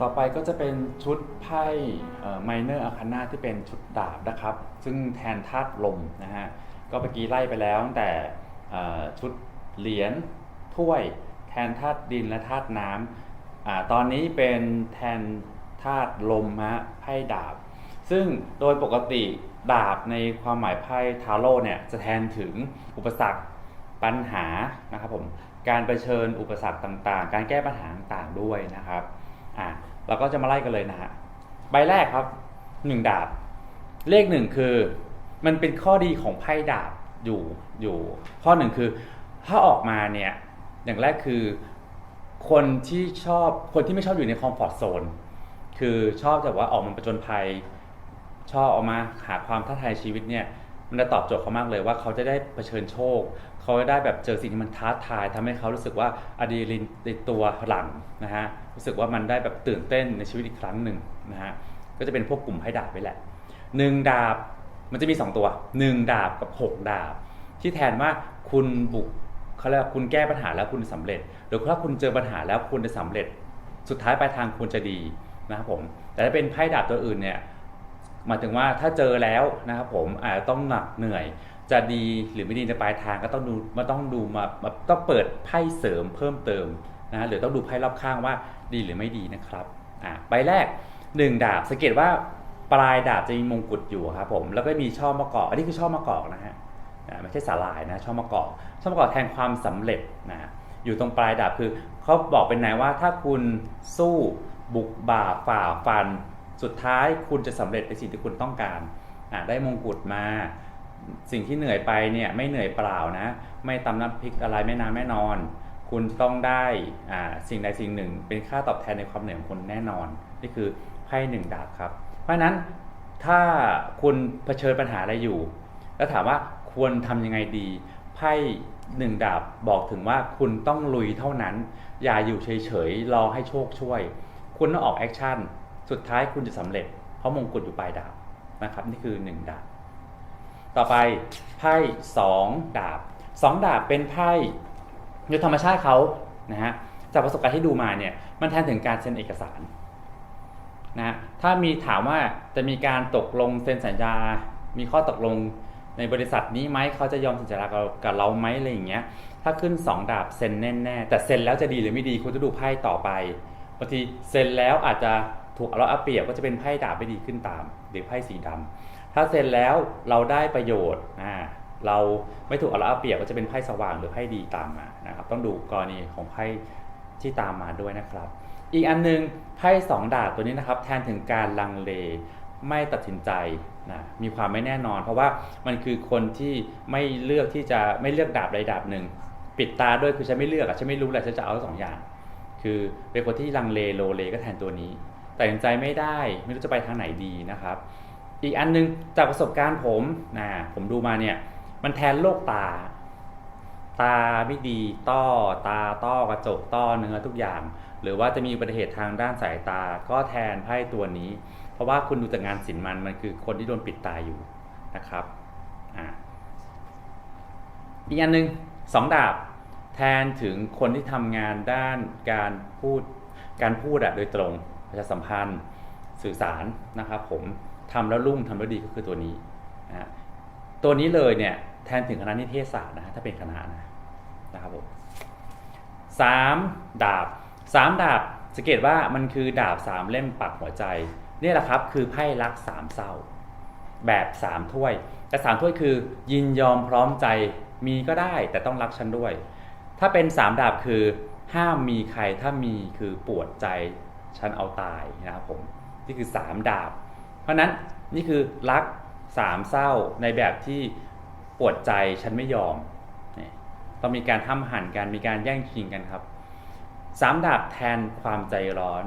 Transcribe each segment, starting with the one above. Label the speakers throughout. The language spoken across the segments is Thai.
Speaker 1: ต่อไปก็จะเป็นชุดไพ่ไมเนอร์อาคานาที่เป็นชุดดาบนะครับ ซึ่งแทนธาตุลมนะฮะ ก็เมื่อกี้ไล่ไปแล้วตั้งแต่ชุดเหรียญถ้วย แทนธาตุดินและธาตุน้ำอตอนนี้เป็นแทนธาตุลมฮะไพ่ดาบ ซึ่งโดยปกติดาบในความหมายไพ่ทาโร่เนี่ยจะแทนถึงอุปสรรคปัญหานะครับผมการเผชิญอุปสรรคต่างๆ การแก้ปัญหาต่างๆด้วยนะครับอะ เราก็จะมาไล่กันเลยนะฮะใบแรกครับหนึ่งดาบ เลขหนึ่งคือ มันเป็นข้อดีของไพ่ดาบอยู่อยู่ ข้อหนึ่งคือ ถ้าออกมาเนี่ยอย่างแรกคือคนที่ชอบคนที่ไม่ชอบอยู่ในคอมฟอร์ทโซนคือชอบแต่ว่าออกมาประจนภัย ชอบออกมาหาความท้าทายชีวิตเนี่ย มันจะตอบโจทย์เขามากเลยว่าเขาจะได้เผชิญโชค เขาจะได้แบบเจอสิ่งที่มันท้าทายทำให้เขารู้สึกว่าอะดรีนาลินในตัวหลังนะฮะรู้สึกว่ามันได้แบบตื่นเต้นในชีวิตอีกครั้งหนึ่งนะฮะก็จะเป็นพวกกลุ่มไพ่ดาบไปแหละหนึ่งดาบมันจะมี 2 ตัว 1 ดาบกับ 6 ดาบ ที่แทนว่าคุณบุกเขาเรียกว่าคุณแก้ปัญหาแล้วคุณสำเร็จ หรือถ้าคุณเจอปัญหาแล้วคุณจะสำเร็จ สุดท้ายปลายทางคุณจะดีนะครับผม แต่ถ้าเป็นไพ่ดาบตัวอื่นเนี่ย หมายถึงว่าถ้าเจอแล้วนะครับผมอาจจะต้องหนักเหนื่อย จะดีหรือไม่ดีในปลายทางก็ต้องดูมาต้องดูมามาต้องเปิดไพ่เสริมเพิ่มเติมนะหรือต้องดูไพ่รอบข้างว่าดีหรือไม่ดีนะครับอ่าใบแรก 1 ดาบสังเกตว่าปลายดาบจะมีมงกุฎอยู่ครับผมแล้วก็มีช่อมะกอกอันนี้คือช่อมะกอกนะฮะไม่ใช่สาลายนะช่อมะกอกช่อมะกอกแทนความสำเร็จนะอยู่ตรงปลายดาบคือเขาบอกเป็นไหนว่าถ้าคุณสู้บุกบ่าฝ่าฟัน สุดท้ายคุณจะสำเร็จในสิ่งที่คุณต้องการได้มงกุฎมา สิ่งที่เหนื่อยไปเนี่ยไม่เหนื่อยเปล่านะ ไม่ตำน้ำพริกอะไรไม่นานไม่นอน คุณต้องได้สิ่งใดสิ่งหนึ่ง เป็นค่าตอบแทนในความเหนื่อยของคุณแน่นอน นี่คือไพ่หนึ่งดาบครับ เพราะฉะนั้นถ้าคุณเผชิญปัญหาอะไรอยู่ แล้วถามว่าควรทำยังไงดีไพ่หนึ่งดาบบอกถึงว่าคุณต้องลุยเท่านั้น อย่าอยู่เฉยๆรอให้โชคช่วย คุณต้องออกแอคชั่น สุดท้ายคุณจะสำเร็จ เพราะมงกุฎอยู่ปลายดาบนะครับ นี่คือ 1 ดาบ ต่อไปไพ่สองดาบสองดาบเป็นไพ่โดยธรรมชาติเขานะฮะจากประสบการณ์ที่ดูมาเนี่ยมันแทนถึงการเซ็นเอกสารนะฮะถ้ามีถามว่าจะมีการตกลงเซ็นสัญญา มีข้อตกลงในบริษัทนี้ไหมเขาจะยอมเซ็นสัญญากับกับเราไหมอะไรอย่างเงี้ย ถ้าขึ้น 2 ดาบเซ็นแน่ๆแต่เซ็นแล้วจะดีหรือไม่ดีคุณจะดูไพ่ต่อไปบางทีเซ็นแล้วอาจจะ ถูกเอาเอาเปรียบก็จะเป็นไพ่ดาบไม่ดีขึ้นตามหรือไพ่สีดำถ้าเซ็นแล้วเราได้ประโยชน์อ่าเราไม่ถูกเอาละเอาเปรียบก็จะเป็นไพ่สว่างหรือไพ่ดีตามมานะครับ ต้องดูกรณีของไพ่ที่ตามมาด้วยนะครับ อีกอันนึงไพ่สองดาบตัวนี้นะครับ แทนถึงการลังเลไม่ตัดสินใจนะมีความไม่แน่นอน เพราะว่ามันคือคนที่ไม่เลือกที่จะไม่เลือกดาบใดดาบหนึ่ง ปิดตาด้วยคือฉันไม่เลือกอะฉันไม่รู้แหละฉันจะเอาสองอย่าง คือเป็นคนที่ลังเลโลเลก็แทนตัวนี้ ตัดสินใจไม่ได้ ไม่รู้จะไปทางไหนดีนะครับ อีกอันนึงจากประสบการณ์ผมนะผมดูมาเนี่ยมันแทนโรคตา ตาไม่ดีต้อตาต้อกระจกต้อเนื้อทุกอย่าง หรือว่าจะมีอุบัติเหตุทางด้านสายตาก็แทนไพ่ตัวนี้ เพราะว่าคุณดูจากงานศิลป์มันมันคือคนที่โดนปิดตาอยู่นะครับอ่าอีกอันหนึ่งสองดาบแทนถึงคนที่ทำงานด้านการพูดการพูดอะโดยตรง ประชาสัมพันธ์สื่อสารนะครับผมทำแล้วรุ่งทำแล้วดีก็คือตัวนี้นะตัวนี้เลยเนี่ยแทนถึงคณะนิเทศศาสตร์นะฮะถ้าเป็นคณะนะนะครับผมสามดาบสามดาบสังเกตว่ามันคือดาบสามเล่มปักหัวใจนี่แหละครับคือไพ่รักสามเศร้า แบบสามถ้วยแต่สามถ้วยคือ ยินยอมพร้อมใจมีก็ได้แต่ต้องรักฉันด้วย ถ้าเป็นสามดาบคือห้ามมีใครถ้ามีคือปวดใจ ฉันเอาตายนะครับผมนี่คือสามดาบ เพราะนั้นนี่คือรักสามเศร้าในแบบที่ปวดใจฉันไม่ยอมเนี่ยต้องมีการห้ามหันกันมีการแย่งชิงกันครับสามดาบแทนความใจร้อน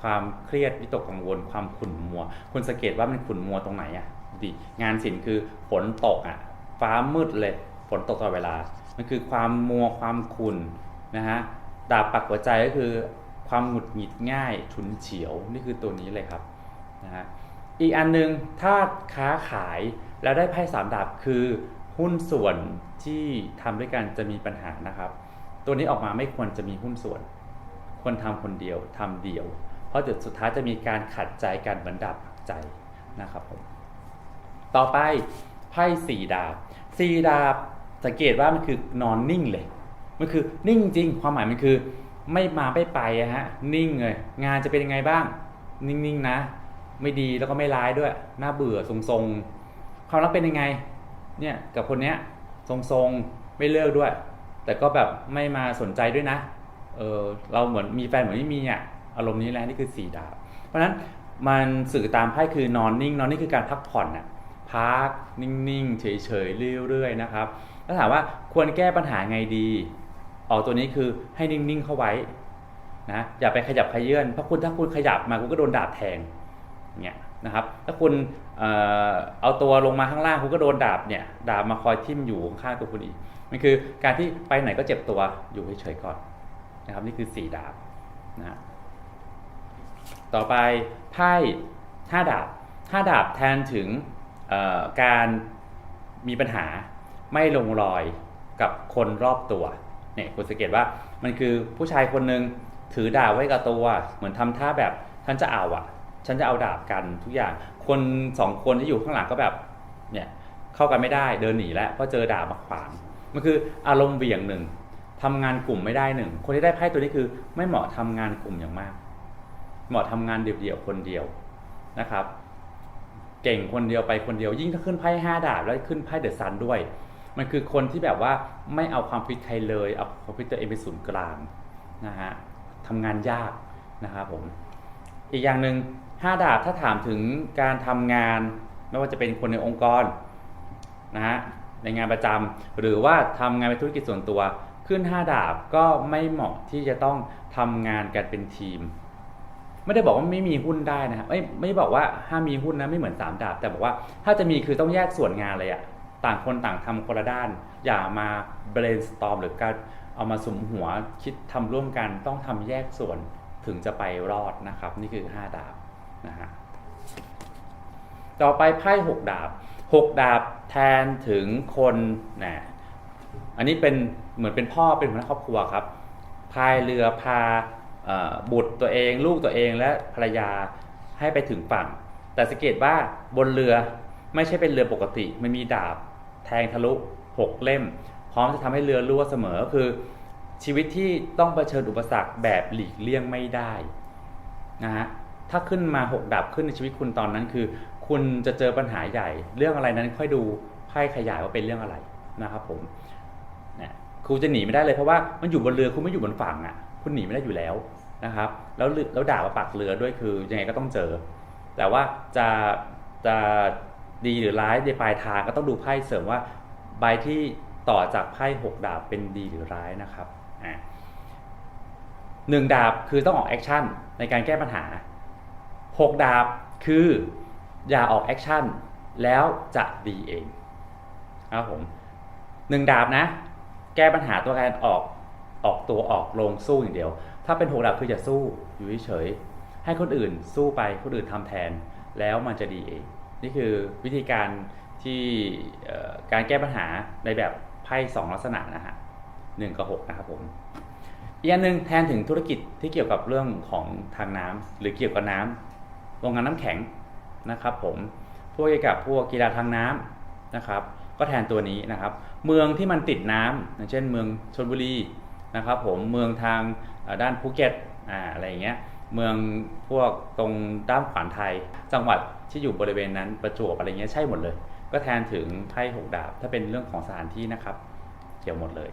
Speaker 1: ความเครียดวิตกกังวล ความขุ่นมัว คุณสังเกตว่ามันขุ่นมัวตรงไหนอะดิงานศิลป์คือฝนตกอะฟ้ามืดเลยฝนตกตลอดเวลา มันคือความมัวความขุ่นนะฮะดาบปักหัวใจก็คือ ความหงุดหงิดง่ายฉุนเฉียวนี่คือตัวนี้เลยครับนะฮะอีกอันนึงถ้าค้าขายแล้วได้ไพ่สามดาบคือหุ้นส่วนที่ทำด้วยกันจะมีปัญหานะครับ ตัวนี้ออกมาไม่ควรจะมีหุ้นส่วน ควรทำคนเดียวทำเดียว เพราะจุดสุดท้ายจะมีการขัดใจกันเหมือนดาบใจนะครับผมต่อไปไพ่สี่ดาบสี่ดาบสังเกตว่ามันคือนอนนิ่งเลย มันคือนิ่งจริง ความหมายมันคือ ไม่มาไม่ไปอะฮะนิ่งเลยงานจะเป็นยังไงบ้าง นิ่งๆนะ ไม่ดีแล้วก็ไม่ร้ายด้วย น่าเบื่อทรงๆความรักเป็นยังไง เนี่ยกับคนเนี้ยทรงๆไม่เลิกด้วย แต่ก็แบบไม่มาสนใจด้วยนะเออเราเหมือนมีแฟนเหมือนไม่มีอะอารมณ์นี้แหละนี่คือสี่ดาบ เพราะฉะนั้นมันสื่อตามไพ่คือนอนนิ่งนอนนิ่คือการพักผ่อนน่ะพักนิ่งๆเฉยๆเรื่อยๆนะครับแล้วถามว่าควรแก้ปัญหาไงดี ออกตัวนี้คือให้นิ่งๆเข้าไว้นะอย่าไปขยับขยื่นเพราะคุณถ้าคุณขยับมาคุณก็โดนดาบแทงเนี่ยนะครับถ้าคุณเอาตัวลงมาข้างล่างคุณก็โดนดาบเนี่ยดาบมาคอยทิ่มอยู่ข้างตัวคุณอีกมันคือการที่ไปไหนก็เจ็บตัวอยู่เฉยๆก่อนนะครับนี่คือสี่ดาบนะต่อไปไพ่ห้าดาบห้าดาบแทนถึงการมีปัญหาไม่ลงรอยกับคนรอบตัว เนี่ยคุณสังเกตว่ามันคือผู้ชายคนหนึ่งถือดาบไว้กับตัวเหมือนทำท่าแบบฉันจะเอาอะ ฉันจะเอาดาบกันทุกอย่าง คนสองคนที่อยู่ข้างหลังก็แบบเนี่ยเข้ากันไม่ได้เดินหนีแล้วเพราะเจอดาบมาขวางมันคืออารมณ์เหวี่ยงหนึ่งทำงานกลุ่มไม่ได้หนึ่งคนที่ได้ไพ่ตัวนี้คือไม่เหมาะทำงานกลุ่มอย่างมาก เหมาะทำงานเดี่ยวๆคนเดียวนะครับ เก่งคนเดียวไปคนเดียวยิ่งถ้าขึ้นไพ่ห้าดาบแล้วขึ้นไพ่เดอะซันด้วย มันคือคนที่แบบว่าไม่เอาความคิดใครเลย เอาความคิดตัวเองเป็นศูนย์กลางนะฮะทำงานยากนะครับผม อีกอย่างหนึ่งห้าดาบถ้าถามถึงการทำงาน ไม่ว่าจะเป็นคนในองค์กรนะฮะในงานประจำหรือว่าทำงานเป็นธุรกิจส่วนตัว ขึ้นห้าดาบก็ไม่เหมาะที่จะต้องทำงานกันเป็นทีม ไม่ได้บอกว่าไม่มีหุ้นได้นะครับไม่ไม่บอกว่าห้ามมีหุ้นนะไม่เหมือนสามดาบ แต่บอกว่าถ้าจะมีคือต้องแยกส่วนงานเลยอะ ต่างคนต่างทำคนละด้าน อย่ามา brainstorm หรือการเอามาสุมหัวคิดทำร่วมกันต้องทำแยกส่วนถึงจะไปรอดนะครับ นี่คือ 5 ดาบนะฮะต่อไปไพ่6ดาบ 6 ดาบแทนถึงคนนะอันนี้เป็นเหมือนเป็นพ่อเป็นหัวหน้าครอบครัวครับพายเรือพาบุตรตัวเอง ลูกตัวเองและภรรยาให้ไปถึงฝั่ง แต่สังเกตว่าบนเรือไม่ใช่เป็นเรือปกติ มันมีดาบ แทงทะลุหกเล่ม พร้อมจะทำให้เรือรั่วเสมอก็คือ ชีวิตที่ต้องเผชิญอุปสรรคแบบหลีกเลี่ยงไม่ได้นะฮะถ้าขึ้นมาหกดาบขึ้นในชีวิตคุณตอนนั้นคือ คุณจะเจอปัญหาใหญ่ เรื่องอะไรนั้นค่อยดูไพ่ขยายว่าเป็นเรื่องอะไรนะครับผมเนี่ยคุณจะหนีไม่ได้เลยเพราะว่ามันอยู่บนเรือคุณไม่อยู่บนฝั่งอะ คุณหนีไม่ได้อยู่แล้วนะครับ แล้วแล้วด่ามาปักเรือด้วยคือยังไงก็ต้องเจอ แต่ว่าจะจะ ดีหรือร้ายในปลายทางก็ต้องดูไพ่เสริมว่าใบที่ต่อจากไพ่หกดาบเป็นดีหรือร้ายนะครับหนึ่งดาบคือต้องออกแอคชั่นในการแก้ปัญหาหกดาบคืออย่าออกแอคชั่นแล้วจะดีเองครับผมหนึ่งดาบนะ แก้ปัญหาตัวการออกออกตัวออกลงสู้อย่างเดียว ถ้าเป็นหกดาบคืออย่าสู้อยู่เฉยให้คนอื่นสู้ไปคนอื่นทำแทนแล้วมันจะดีเอง นี่คือวิธีการที่การแก้ปัญหาในแบบไพ่สองลักษณะนะฮะหนึ่งกับหกนะครับผมอีกอันหนึ่งแทนถึงธุรกิจที่เกี่ยวกับเรื่องของทางน้ำหรือเกี่ยวกับน้ำโรงงานน้ำแข็งนะครับ ผมพวกเกี่ยวกับพวกกีฬาทางน้ำนะครับ ก็แทนตัวนี้นะครับ เมืองที่มันติดน้ำอย่างเช่น เมืองชลบุรีนะครับ ผมเมืองทางด้านภูเก็ตอ่าอะไรอย่างเงี้ยเมืองพวกตรงด้านขวานไทย จังหวัด ที่อยู่บริเวณนั้นประจวบอะไรเงี้ยใช่หมดเลย ก็แทนถึงไพ่หกดาบ ถ้าเป็นเรื่องของสถานที่นะครับ เกี่ยวหมดเลย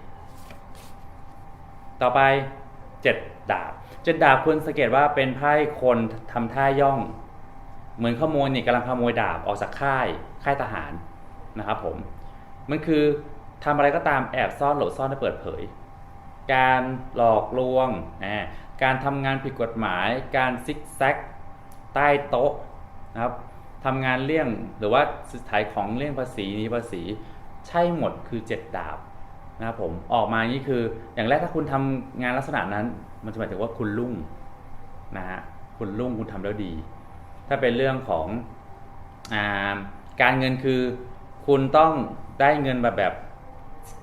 Speaker 1: ต่อไปเจ็ดดาบเจ็ดดาบคุณสังเกตว่าเป็นไพ่คนทำท่าย่อง เหมือนขโมยนี่กำลังขโมยดาบออกจากค่ายค่ายทหารนะครับผมมันคือทำอะไรก็ตามแอบซ่อนหลบซ่อนให้เปิดเผย การหลอกลวง การทำงานผิดกฎหมาย การซิกแซกใต้โต๊ะ นะครับทำงานเลี่ยงหรือว่าขายของเลี่ยงภาษีนี้ภาษี ใช่หมดคือเจ็ดดาบนะครับผมออกมาอย่างนี้คืออย่างแรกถ้าคุณทำงานลักษณะนั้น มันจะหมายถึงว่าคุณรุ่งนะฮะคุณรุ่งคุณทำแล้วดี ถ้าเป็นเรื่องของอาการเงินคือคุณต้องได้เงินแบบแบบ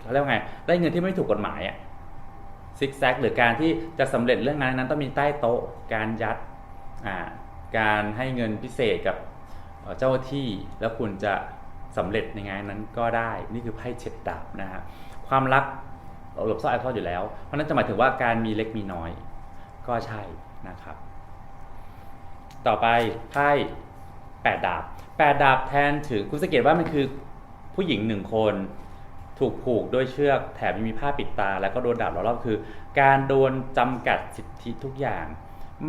Speaker 1: เขาเรียกว่าไงได้เงินที่ไม่ถูกกฎหมายอะซิกแซกหรือการที่จะสำเร็จเรื่องงานนั้นต้องมีใต้โต๊ะการยัดอ่า การให้เงินพิเศษกับเจ้าที่แล้วคุณจะสำเร็จในงานนั้นก็ได้นี่คือไพ่เจ็ดดาบนะฮะความรักหลบซ่อนแอบซ่อนอยู่แล้ว เพราะนั้นจะหมายถึงว่าการมีเล็กมีน้อย ก็ใช่นะครับ ต่อไปไพ่แปดดาบแปดดาบแทนถึงคุณสังเกตว่ามันคือผู้หญิงหนึ่งคน ถูกผูกด้วยเชือกแถมยังมีผ้าปิดตา แล้วก็โดนดาบล้อมรอบคือ การโดนจำกัดสิทธิทุกอย่าง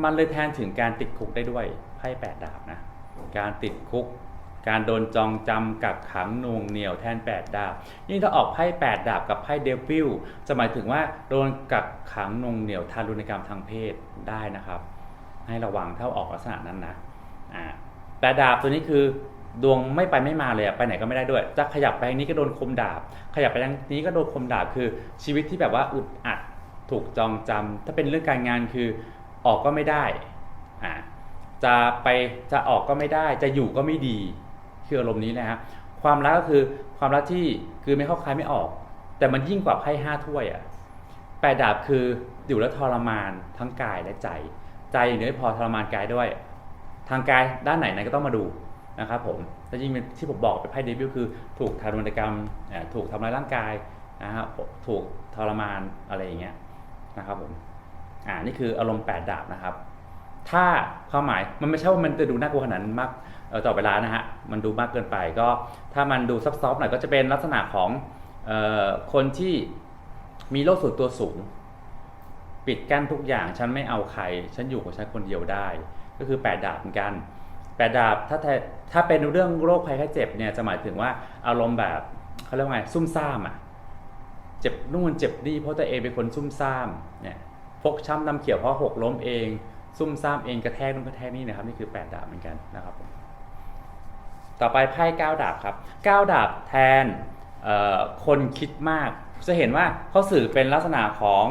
Speaker 1: มันเลยแทนถึงการติดคุกได้ด้วยไพ่แปดดาบนะ การติดคุก การโดนจองจำกักขังน่วงเหนี่ยวแทน8ดาบ ยิ่งถ้าออกไพ่8ดาบกับไพ่เดวิลจะหมายถึงว่าโดนกักขังน่วงเหนี่ยวทารุณกรรมทางเพศได้นะครับ ให้ระวังถ้าออกลักษณะนั้นนะอ่าแปดดาบตัวนี้คือดวงไม่ไปไม่มาเลยอะไปไหนก็ไม่ได้ด้วย จะขยับไปทางนี้ก็โดนคมดาบ ขยับไปทางนี้ก็โดนคมดาบคือชีวิตที่แบบว่าอึดอัดถูกจองจำถ้าเป็นเรื่องการงานคือ ออกก็ไม่ได้อ่าจะไปจะออกก็ไม่ได้ จะอยู่ก็ไม่ดีคืออารมณ์นี้นะฮะความรักก็คือความรักที่คือไม่เข้าใครไม่ออก แต่มันยิ่งกว่าไพ่ห้าถ้วยอะ่ะแปดดาบคืออยู่แล้วทรมานทั้งกายและใจ ใจอย่างเดียวไม่พอทรมานกายด้วย ทางกายด้านไหนนั้นก็ต้องมาดูนะครับผมแล้วยิ่งที่ผมบอกไปไพ่เดบิวคือถูกทารุณกรรมถูกทำร้ายร่างกายนะครับถูกทรมานอะไรอย่างเงี้ยนะครับผม อ่านี่คืออารมณ์แปดดาบนะครับ ถ้าความหมายมันไม่ใช่ว่ามันจะดูน่ากลัวขนาดนั้นมากต่อเวลานะฮะมันดูมากเกินไปก็ถ้ามันดูซับซ้อนหน่อยก็จะเป็นลักษณะของออคนที่มีโลกส่วนตัวสูง ปิดกั้นทุกอย่างฉันไม่เอาใคร ฉันอยู่ของฉันคนเดียวได้ ก็คือแปดดาบเหมือนกันแปดดาบถ้าถ้าเป็นเรื่องโรคภัยไข้เจ็บเนี่ยจะหมายถึงว่าอารมณ์แบบเขาเรียกว่าไงซุ่มซ่ามอะเจ็บนู่นเจ็บนี่เพราะตัวเองเป็นคนซุ่มซ่ามเนี่ย ฟกช้ำดำเขียวเพราะหกล้มเอง ซุ่มซ่ามเองกระแทกนู่นกระแทกนี่นะครับนี่คือแปดดาบเหมือนกันนะครับผมต่อไปไพ่เก้าดาบครับเก้าดาบแทนคนคิดมาก จะเห็นว่าเขาสื่อเป็นลักษณะของ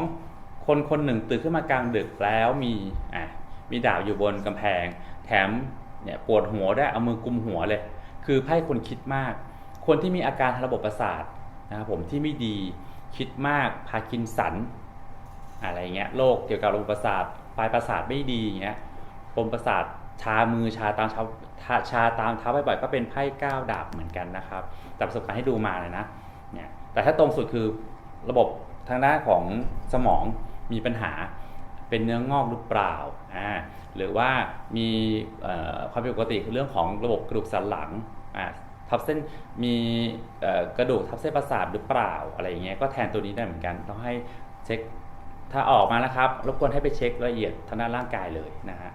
Speaker 1: คนคนหนึ่งตื่นขึ้นมากลางดึกแล้วมีอะมีดาบอยู่บนกำแพง แถมเนี่ยปวดหัวได้เอามือกุมหัวเลย คือไพ่คนคิดมาก คนที่มีอาการระบบประสาทนะครับผมที่ไม่ดีคิดมากพากินสัน อะไรเงี้ยโรคเกี่ยวกับระบบประสาทปลายประสาทไม่ดีอย่างเงี้ยปมประสาทชามือชาตามเท้าชาชาตามเท้าบ่อยๆก็เป็นไพ่ก้าวดาบเหมือนกันนะครับแต่ประสบการณ์ให้ดูมาเลยนะเนี่ยแต่ถ้าตรงสุดคือระบบทางด้านของสมองมีปัญหาเป็นเนื้องอกหรือเปล่าอ่าหรือว่ามีความผิดปกติคือเรื่องของระบบกระดูกสันหลังอ่าทับเส้นมีกระดูกทับเส้นประสาทหรือเปล่าอะไรอย่างเงี้ยก็แทนตัวนี้ได้เหมือนกันต้องให้เช็ค ถ้าออกมานะครับรบกวนให้ไปเช็คละเอียดทางด้านร่างกายเลยนะฮะ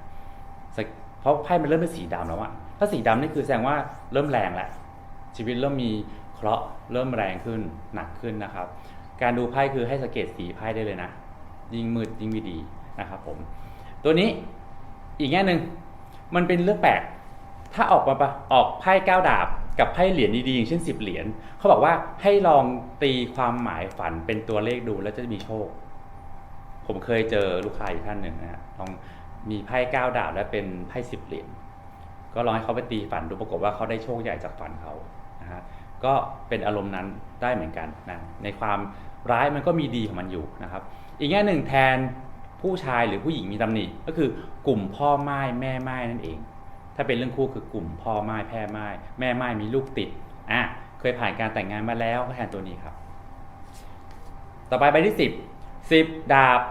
Speaker 1: เพราะไพ่มันเริ่มเป็นสีดำแล้วอะถ้าสีดำนี่คือแสดงว่าเริ่มแรงแล้วชีวิตเริ่มมีเคราะห์เริ่มแรงขึ้นหนักขึ้นนะครับ การดูไพ่คือให้สังเกตสีไพ่ได้เลยนะ ยิ่งมืดยิ่งไม่ดีนะครับผม ตัวนี้อีกแง่หนึ่งมันเป็นเรื่องแปลกถ้าออกมาปะออกไพ่เก้าดาบกับไพ่เหรียญดีๆอย่างเช่นสิบเหรียญเขาบอกว่าให้ลองตีความหมายฝันเป็นตัวเลขดูแล้วจะมีโชค ผมเคยเจอลูกค้าอีกท่านหนึ่งนะฮะลองมีไพ่เก้าดาบและเป็นไพ่สิบเหรียญก็ลองให้เขาไปตีฝันดูปรากฏว่าเขาได้โชคใหญ่จากฝันเขานะฮะก็เป็นอารมณ์นั้นได้เหมือนกันนะในความร้ายมันก็มีดีของมันอยู่นะครับ อีกแง่หนึ่งแทนผู้ชายหรือผู้หญิงมีตำหนิก็คือกลุ่มพ่อไม้แม่ไม้นั่นเอง ถ้าเป็นเรื่องคู่คือกลุ่มพ่อไม้แพ่ไม้แม่ไม้มีลูกติดอะเคยผ่านการแต่งงานมาแล้วก็แทนตัวนี้ครับ ต่อไปใบที่สิบสิบดาบ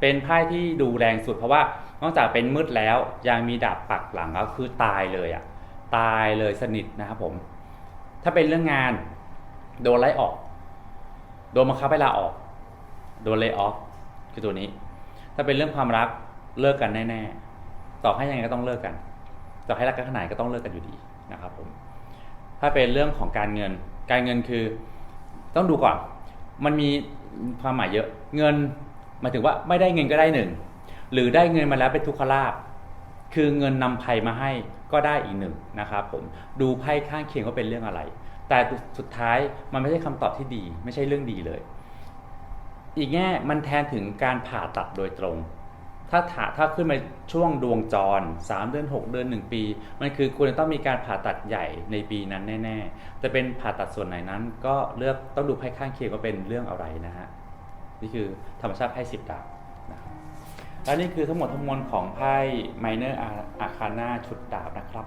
Speaker 1: เป็นไพ่ที่ดูแรงสุดเพราะว่านอกจากเป็นมืดแล้วยังมีดาบปักหลังก็คือตายเลยอะตายเลยสนิทนะครับผม ถ้าเป็นเรื่องงานโดนไล่ออก โดนบังคับให้ลาออก โดนเล y o ออฟคือตัวนี้ ถ้าเป็นเรื่องความรักเลิกกันแน่ๆต่อให้ยังไงก็ต้องเลิกกันต่อให้รักกันขนาดไหนก็ต้องเลิกกันอยู่ดีนะครับผม ถ้าเป็นเรื่องของการเงิน การเงินคือต้องดูก่อน มันมีความหมายเยอะ เงิน หมายถึงว่าไม่ได้เงินก็ได้หนึ่งหรือได้เงินมาแล้วเป็นทุกขลาภคือเงินนำภัยมาให้ก็ได้อีกหนึ่งนะครับผมดูไพ่ข้างเคียงว่าเป็นเรื่องอะไร แต่สุดท้ายมันไม่ใช่คำตอบที่ดี ไม่ใช่เรื่องดีเลย อีกแง่มันแทนถึงการผ่าตัดโดยตรง ถ้าถาถ้าขึ้นมาช่วงดวงจร 3 เดือน 6 เดือน 1 ปี มันคือควรจะต้องมีการผ่าตัดใหญ่ในปีนั้นแน่ ๆ จะเป็นผ่าตัดส่วนไหนนั้น ก็เลือกต้องดูไพ่ข้างเคียงว่าเป็นเรื่องอะไรนะฮะ นี่คือธรรมชาติไพ่สิบดาบนะครับและนี่คือทั้งหมดทั้งมวลของไพ่ไมเนอร์อาคาน่าชุดดาบนะครับ